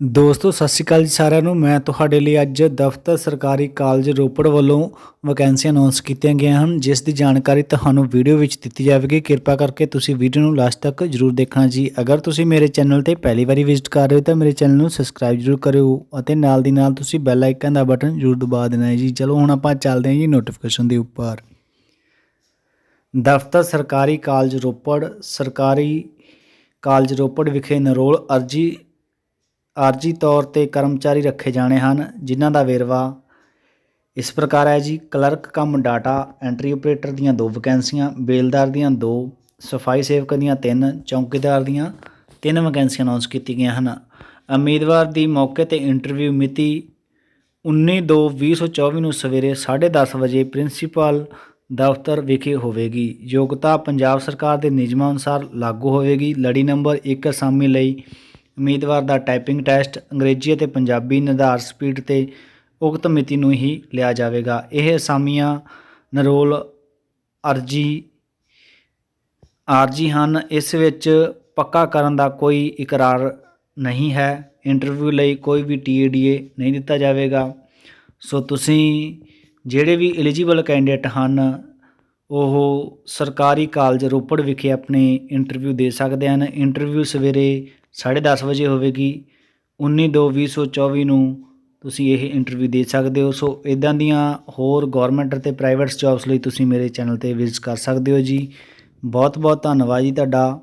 ਦੋਸਤੋ, ਸਤਿ ਸ਼੍ਰੀ ਅਕਾਲ ਜੀ ਸਾਰਿਆਂ ਨੂੰ। ਮੈਂ ਤੁਹਾਡੇ ਲਈ ਅੱਜ ਦਫ਼ਤਰ ਸਰਕਾਰੀ ਕਾਲਜ ਰੋਪੜ ਵੱਲੋਂ ਵੈਕੈਂਸੀ ਅਨਾਉਂਸ ਕੀਤੀਆਂ ਗਈਆਂ ਹਨ, ਜਿਸ ਦੀ ਜਾਣਕਾਰੀ ਤੁਹਾਨੂੰ ਵੀਡੀਓ ਵਿੱਚ ਦਿੱਤੀ ਜਾਵੇਗੀ। ਕਿਰਪਾ ਕਰਕੇ ਤੁਸੀਂ ਵੀਡੀਓ ਨੂੰ ਲਾਸਟ ਤੱਕ ਜਰੂਰ ਦੇਖਣਾ ਜੀ। ਅਗਰ ਤੁਸੀਂ ਮੇਰੇ ਚੈਨਲ ਤੇ ਪਹਿਲੀ ਵਾਰੀ ਵਿਜ਼ਿਟ ਕਰ ਰਹੇ ਹੋ, ਤਾਂ ਮੇਰੇ ਚੈਨਲ ਨੂੰ ਸਬਸਕ੍ਰਾਈਬ ਜਰੂਰ ਕਰਿਓ ਅਤੇ ਨਾਲ ਦੀ ਨਾਲ ਤੁਸੀਂ ਬੈਲ ਆਈਕਨ ਦਾ ਬਟਨ ਜਰੂਰ ਦਬਾ ਦੇਣਾ ਹੈ ਜੀ। ਚਲੋ, ਹੁਣ ਆਪਾਂ ਚੱਲਦੇ ਹਾਂ ਜੀ ਨੋਟੀਫਿਕੇਸ਼ਨ ਦੇ ਉੱਪਰ। ਦਫ਼ਤਰ ਸਰਕਾਰੀ ਕਾਲਜ ਰੋਪੜ, ਸਰਕਾਰੀ ਕਾਲਜ ਰੋਪੜ ਵਿਖੇ ਨਰੋਲ ਅਰਜੀ ਆਰਜੀ ਤੌਰ ਤੇ ਕਰਮਚਾਰੀ ਰੱਖੇ ਜਾਣੇ ਹਨ, ਜਿਨ੍ਹਾਂ ਦਾ ਵੇਰਵਾ ਇਸ ਪ੍ਰਕਾਰ ਹੈ ਜੀ। Clerk cum data entry operator ਦੀਆਂ ਦੋ ਵੈਕੈਂਸੀਆਂ, ਬੇਲਦਾਰ ਦੀਆਂ ਦੋ, ਸਫ਼ਾਈ ਸੇਵਕ ਦੀਆਂ ਤਿੰਨ, ਚੌਕੀਦਾਰ ਦੀਆਂ ਤਿੰਨ ਵੈਕੈਂਸੀਆਂ ਅਨਾਉਂਸ ਕੀਤੀਆਂ ਗਈਆਂ ਹਨ। ਉਮੀਦਵਾਰ ਦੀ ਮੌਕੇ ਤੇ ਇੰਟਰਵਿਊ ਮਿਤੀ 19/2/2024 ਨੂੰ ਸਵੇਰੇ 10:30 ਵਜੇ ਪ੍ਰਿੰਸੀਪਲ ਦਫ਼ਤਰ ਵਿਖੇ ਹੋਵੇਗੀ। ਯੋਗਤਾ ਪੰਜਾਬ ਸਰਕਾਰ ਦੇ ਨਿਯਮਾਂ ਅਨੁਸਾਰ ਲਾਗੂ ਹੋਵੇਗੀ। ਲੜੀ ਨੰਬਰ 1 ਅਸਾਮੀ ਲਈ ਉਮੀਦਵਾਰ ਦਾ ਟਾਈਪਿੰਗ ਟੈਸਟ ਅੰਗਰੇਜ਼ੀ ਅਤੇ ਪੰਜਾਬੀ ਨਿਰਧਾਰ ਸਪੀਡ ਤੇ ਉਕਤ ਮਿਤੀ ਨੂੰ ਹੀ ਲਿਆ ਜਾਵੇਗਾ। ਇਹ ਅਸਾਮੀਆਂ ਨਰੋਲ ਅਰਜੀ ਆਰਜੀ ਹਨ। ਇਸ ਵਿੱਚ ਪੱਕਾ ਕਰਨ ਦਾ ਕੋਈ ਇਕਰਾਰ ਨਹੀਂ ਹੈ। ਇੰਟਰਵਿਊ ਲਈ ਕੋਈ ਵੀ ਟੀਏਡੀਏ ਨਹੀਂ ਦਿੱਤਾ ਜਾਵੇਗਾ। ਸੋ ਤੁਸੀਂ ਜਿਹੜੇ ਵੀ ਐਲੀਜੀਬਲ ਕੈਂਡੀਡੇਟ ਹਨ, ਉਹ ਸਰਕਾਰੀ ਕਾਲਜ ਰੋਪੜ ਵਿਖੇ ਆਪਣੇ ਇੰਟਰਵਿਊ ਦੇ ਸਕਦੇ ਹਨ। ਇੰਟਰਵਿਊ ਸਵੇਰੇ 10:30 ਵਜੇ ਹੋਵੇਗੀ 19/2/2024 ਨੂੰ ਤੁਸੀਂ ਇਹ ਇੰਟਰਵਿਊ ਦੇ ਸਕਦੇ ਹੋ। ਸੋ ਇਦਾਂ ਦੀਆਂ ਹੋਰ ਗਵਰਨਮੈਂਟ ਅਤੇ ਪ੍ਰਾਈਵੇਟ ਜੌਬਸ ਲਈ ਤੁਸੀਂ ਮੇਰੇ ਚੈਨਲ ਤੇ ਵਿਜ਼ਿਟ ਕਰ ਸਕਦੇ ਹੋ ਜੀ। ਬਹੁਤ ਬਹੁਤ ਧੰਨਵਾਦ ਜੀ ਤੁਹਾਡਾ।